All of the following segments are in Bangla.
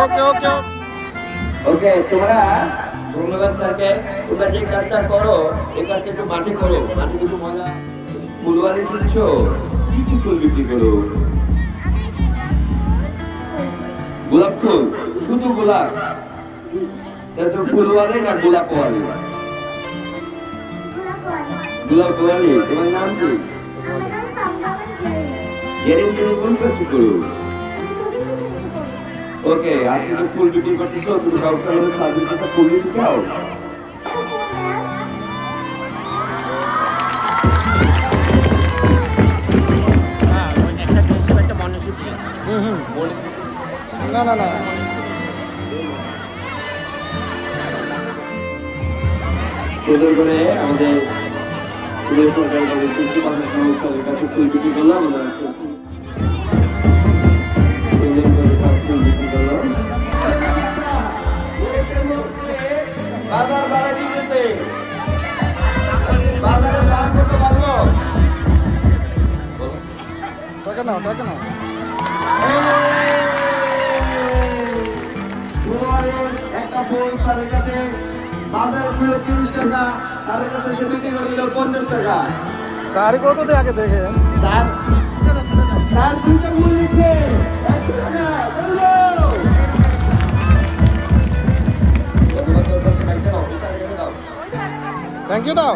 ওকে ওকে। ওকে তোমরা ধন্যবাদ স্যারকে। তোমরা যে কাজটা করো এই কাজটা একটু মাঠে করো। মাঠে কিছু মজা শিখছো কি কি ফুল বিক্রি করো? গোলাপ ফুল? শুধু গোলাপ? তা তো ফুলওয়ারি না গোলাপ ওয়ালি? গোলাপ ওয়ালি তোমার নাম কি? তুমি কোন কাজ করো ওকে আজকে তো ফুল বিক্রি করতেছো, তুমি কাউকে আমাদের সার্ভিস একটা ফুল দিতে চাও? না না আমাদের কাছে ফুল বিক্রি করলাম টাকা নাও টাকা নাও। একটা ফুল তাদের কাছে বাজার ফুল তিরিশ টাকা তাদের কাছে সে বিক্রি করে দিল পঞ্চাশ টাকা শাড়ি কত দিয়ে আগে দেখে? স্যার স্যার দুইটা ফুল লিখে একশো টাকা থ্যাংক ইউ দাও।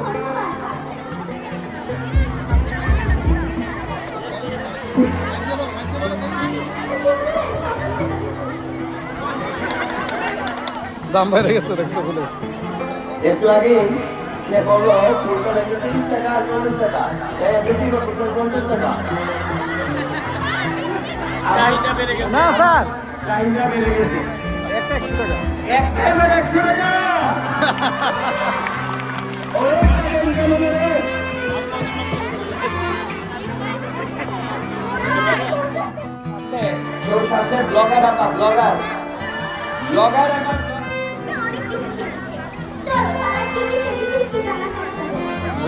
দাম বেড়ে গেছে দেখছ বলে? একটু আগে সে বলল ফুলটা নাকি তিরিশ টাকা আর চল্লিশ টাকা তাই বিক্রি করতেছে পঞ্চাশ টাকা। চাহিদা বেড়ে গেছে। না স্যার। চাহিদা বেড়ে গেছে। একটা একশো টাকা। এক একশো টাকা। ওরে, কেন কেন রে? আছে, কেউ আছে ব্লগার ব্লগার ব্লগার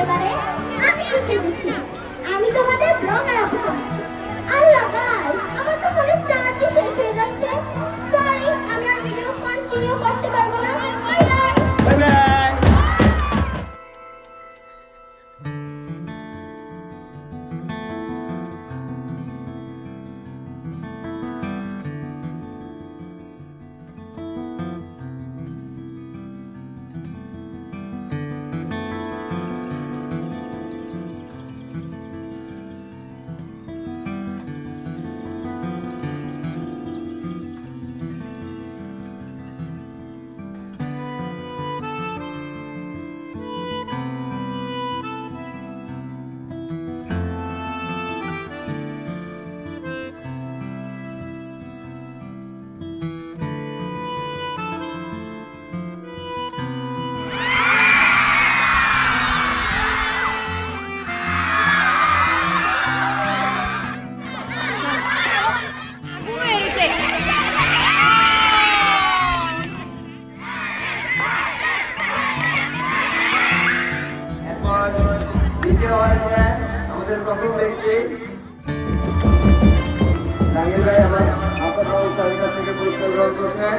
করতে পারে? আমি খুশি হয়েছি আমি তোমাদের ব্লগার অফিসে আছি। তখন দেখছি জাহাঙ্গীর ভাই আমার আপনার সহকারীর কাছ থেকে পুরস্কার গ্রহণ করছেন